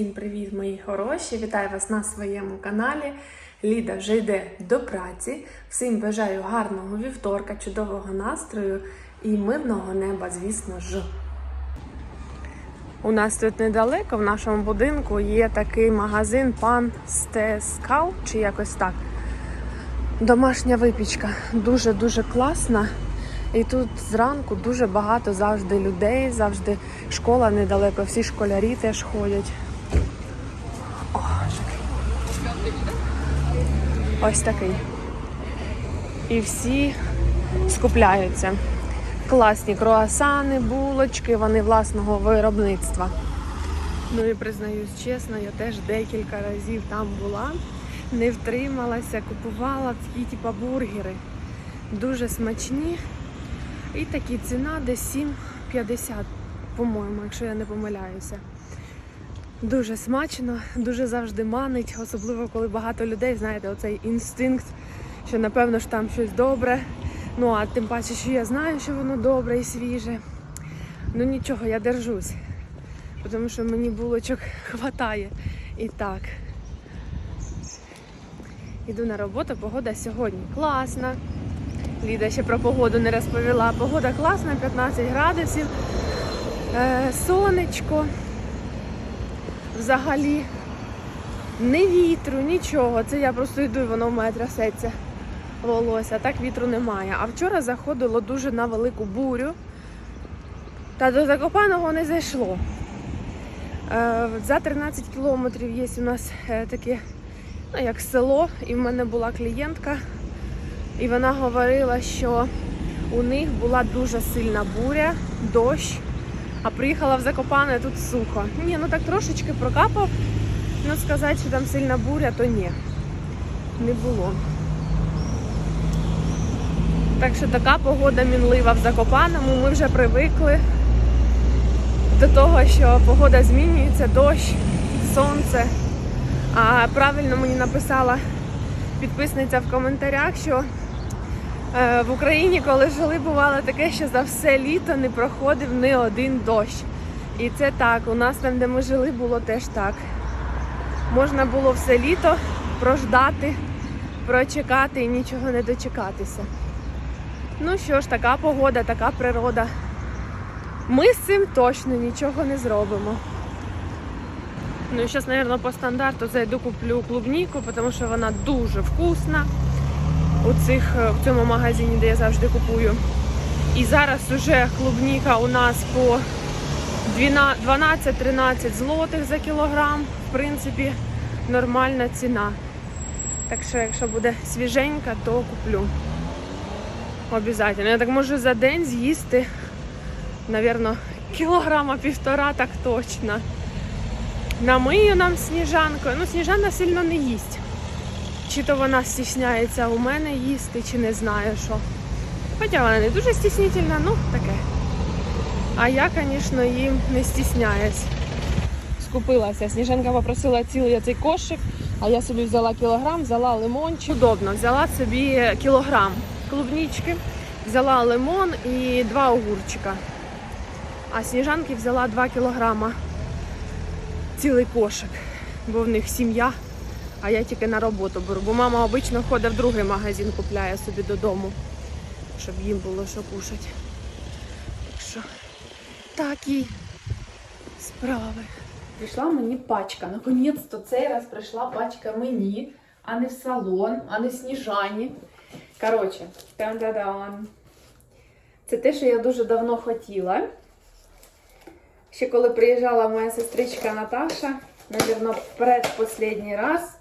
Всім привіт, мої хороші! Вітаю вас на своєму каналі. Ліда вже йде до праці. Всім бажаю гарного вівторка, чудового настрою і мирного неба, звісно ж. У нас тут недалеко в нашому будинку є такий магазин пан Стескал, чи якось так. Домашня випічка дуже-дуже класна. І тут зранку дуже багато завжди людей, завжди школа недалеко, всі школярі теж ходять. Ось такий. І всі скупляються. Класні круасани, булочки, вони власного виробництва. Ну і признаюсь чесно, я теж декілька разів там була, не втрималася, купувала такі типа бургери. Дуже смачні. І такі ціна десь 7,50, по-моєму, якщо я не помиляюся. Дуже смачно, дуже завжди манить, особливо коли багато людей, знаєте, оцей інстинкт, що напевно ж там щось добре. Ну а тим паче, що я знаю, що воно добре і свіже. Ну нічого, я держусь, тому що мені булочок хватає. І так. Іду на роботу, погода сьогодні класна. Ліда ще про погоду не розповіла. Погода класна, 15 градусів, е, сонечко. Взагалі не вітру, нічого. Це я просто йду і воно в мене трясеться волосся. Так вітру немає. А вчора заходило дуже на велику бурю. Та до Закопаного не зайшло. Е, за 13 кілометрів є у нас е, таке, ну як село, і в мене була клієнтка. І вона говорила, що у них була дуже сильна буря, дощ, а приїхала в Закопане тут сухо. Ні, ну так трошечки прокапав. Ну сказати, що там сильна буря, то ні. Не було. Так що така погода мінлива в Закопаному. Ми вже привикли до того, що погода змінюється, дощ, сонце. А правильно мені написала підписниця в коментарях, що В Україні, коли жили, бувало таке, що за все літо не проходив ні один дощ. І це так. У нас там, де ми жили, було теж так. Можна було все літо прождати, прочекати і нічого не дочекатися. Ну що ж, така погода, така природа. Ми з цим точно нічого не зробимо. Ну і зараз, мабуть, по стандарту зайду куплю клубніку, тому що вона дуже вкусна у цих, е, в цьому магазині, де я завжди купую. І зараз уже клубніка у нас по 12-13 злотих за кілограм. В принципі, нормальна ціна. Так що, якщо буде свіженька, то куплю. Обязательно. Я так можу за день з'їсти, напевно, кілограма півтора, так точно. Намию нам сніжанкою. Ну, сніжана сильно не їсть. Чи то вона стісняється у мене їсти, чи не знаю що. Хоча вона не дуже стіснительна, ну таке. А я, звісно, їм не стісняюсь. Скупилася. Сніженка попросила цілий цей кошик, а я собі взяла кілограм, взяла лимончик. Удобно, взяла собі кілограм клубнички, взяла лимон і два огурчика. А сніжанки взяла 2 кілограма цілий кошик, бо в них сім'я а я тільки на роботу беру. Бо мама обично ходить в другий магазин, купляє собі додому, щоб їм було що кушати. Так що такі справи. Прийшла мені пачка. Наконець-то цей раз прийшла пачка мені, а не в салон, а не в сніжані. Коротше, там-да-дан. Це те, що я дуже давно хотіла. Ще коли приїжджала моя сестричка Наташа, навірно, предпоследній раз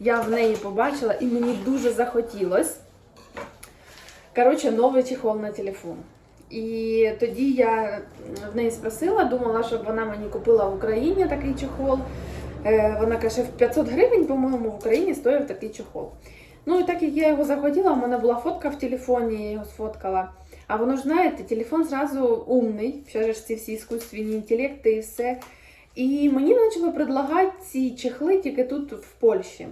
я в неї побачила і мені дуже захотілось. Коротше, новий чехол на телефон. І тоді я в неї спросила, думала, щоб вона мені купила в Україні такий чехол. Е, Вона каже, в 500 гривень, по-моєму, в Україні стоїв такий чехол. Ну і так як я його захотіла, у мене була фотка в телефоні, я його сфоткала. А воно ж знаєте, телефон зразу умний, ще ж ці всі іскусственні інтелекти і все. І мені почали предлагати ці чехли тільки тут в Польщі.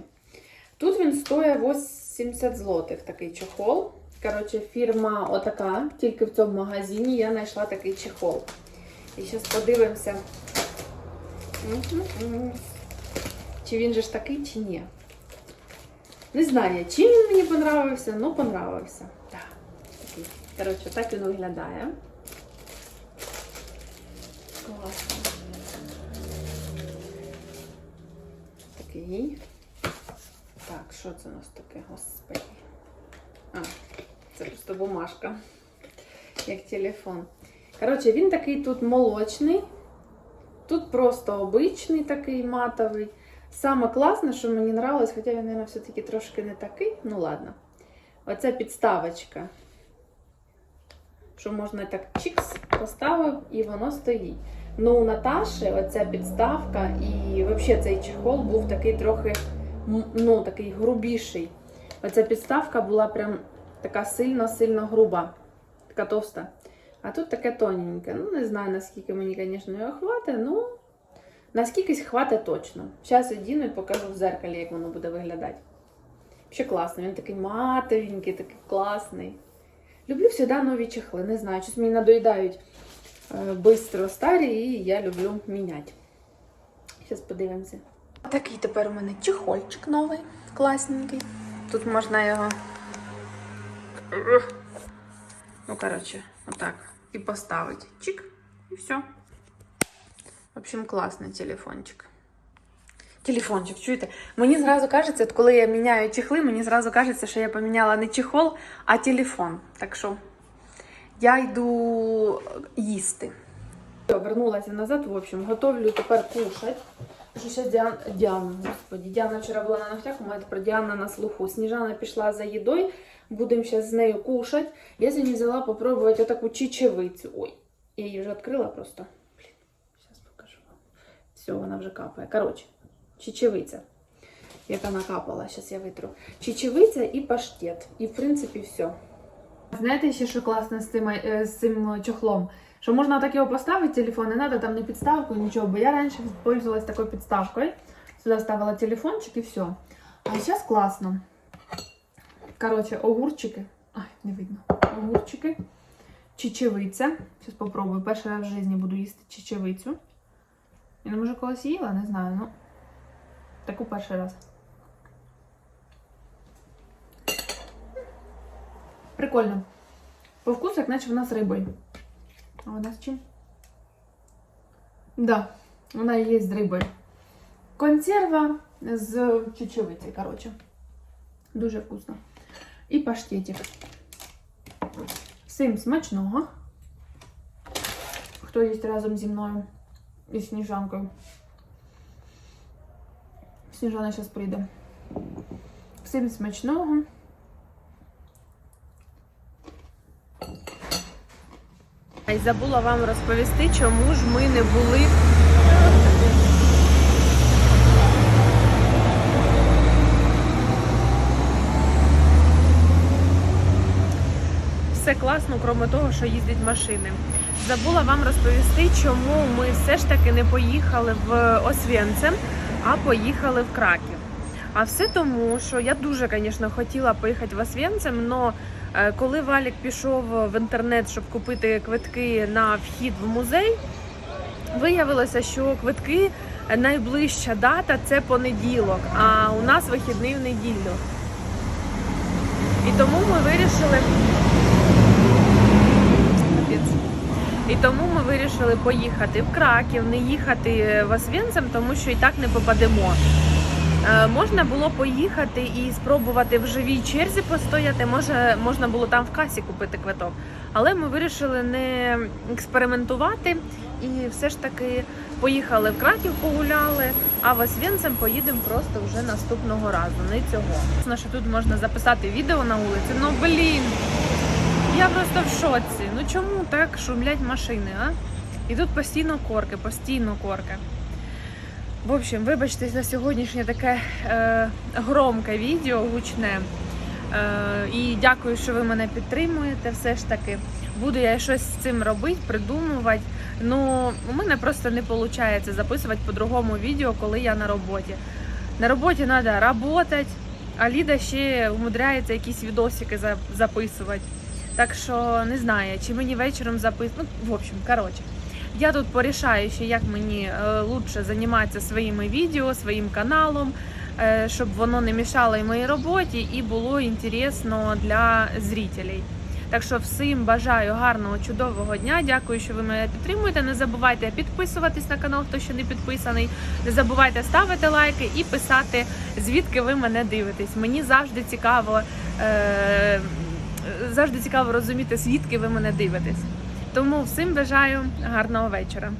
Тут він стоїть 80 злотих такий чехол. Коротше, фірма отака, тільки в цьому магазині я знайшла такий чехол. І зараз подивимося. Чи він же ж такий, чи ні. Не знаю, чим він мені понравився, але понравився. Так. Коротше, так він виглядає. Класно. Такий. Що це у нас таке, господи? А, це просто бумажка. Як телефон. Коротше, він такий тут молочний. Тут просто обичний такий матовий. Саме класне, що мені нравилось, хоча він, мабуть, все-таки трошки не такий. Ну ладно. Оця підставочка. Що можна так чікс, поставив і воно стоїть. Ну, у Наташі оця підставка і взагалі цей чехол був такий трохи, ну, такий грубіший. Оця підставка була прям така сильно-сильно груба, така товста. А тут таке тоненьке. Ну, не знаю, наскільки мені, звісно, його хватить, ну, наскількись хватить точно. Зараз одіну і покажу в зеркалі, як воно буде виглядати. Ще класно, він такий матовенький, такий класний. Люблю завжди нові чехли. Не знаю, щось мені надоїдають е, бистро старі, і я люблю міняти. Зараз подивимося. Такий тепер у мене чехольчик новий, класненький. Тут можна його. Ну, коротше, отак. І поставити. Чик, і все. В общем, класний телефончик. Телефончик, чуєте? Мені зразу кажеться, от коли я міняю чехли, мені зразу кажеться, що я поміняла не чехол, а телефон. Так що я йду їсти. Вернулася назад, в общем, готовлю тепер кушать. Що зараз Діана, Діана, господі, Діана вчора була на ногтях, у мене тепер Діана на слуху. Сніжана пішла за їдою, будемо зараз з нею кушати. Я сьогодні взяла попробувати отаку чечевицю. Ой, я її вже відкрила просто. Блін, зараз покажу вам. Все, вона вже капає. Коротше, чечевиця. Яка накапала, зараз я витру. Чечевиця і паштет. І в принципі все. Знаєте, ще що класно з цим, з цим чохлом? Що можна так його поставити, телефон, не треба там не підставку, нічого. Бо я раніше пользовалась такою підставкою. Сюди ставила телефончик і все. А зараз класно. Коротше, огурчики. Ай, не видно. Огурчики. Чечевиця. Зараз попробую. Перший раз в житті буду їсти чечевицю. Я не може колись їла, не знаю, ну. Таку перший раз. Прикольно. По вкусу, як наче вона з рибою. А вона з чим? Да, вона є з рибою. Консерва з чечевиці, коротше. Дуже вкусно. І паштетик. Всім смачного. Хто їсть разом зі мною і Сніжанкою. Сніжана зараз прийде. Всім смачного. І забула вам розповісти, чому ж ми не були. Все класно, крім того, що їздять машини. Забула вам розповісти, чому ми все ж таки не поїхали в Освєнцем, а поїхали в Краків. А все тому, що я дуже, звісно, хотіла поїхати в Освєнцем, але Коли Валік пішов в інтернет, щоб купити квитки на вхід в музей, виявилося, що квитки найближча дата це понеділок, а у нас вихідний в неділю. І тому ми вирішили. І тому ми вирішили поїхати в Краків, не їхати в Освєнцем, тому що і так не попадемо. Е, Можна було поїхати і спробувати в живій черзі постояти. Може, можна було там в касі купити квиток. Але ми вирішили не експериментувати і все ж таки поїхали в Краків, погуляли, а в Освєнцем поїдемо просто вже наступного разу, не цього. Звісно, що тут можна записати відео на вулиці. Ну блін, я просто в шоці. Ну чому так шумлять машини, а? І тут постійно корки, постійно корки. В общем, вибачте за сьогоднішнє таке е, громке відео, гучне. Е, і дякую, що ви мене підтримуєте. Все ж таки, буду я щось з цим робити, придумувати. Ну, у мене просто не виходить записувати по-другому відео, коли я на роботі. На роботі треба працювати, а Ліда ще умудряється якісь відосики записувати. Так що не знаю, чи мені вечором записувати. Ну, в общем, коротше. Я тут порішаю, ще як мені е, лучше займатися своїми відео, своїм каналом, е, щоб воно не мішало і моїй роботі і було інтересно для зрителей. Так що всім бажаю гарного, чудового дня. Дякую, що ви мене підтримуєте. Не забувайте підписуватись на канал, хто ще не підписаний. Не забувайте ставити лайки і писати, звідки ви мене дивитесь. Мені завжди цікаво, е- завжди цікаво розуміти, звідки ви мене дивитесь. Тому всім бажаю гарного вечора.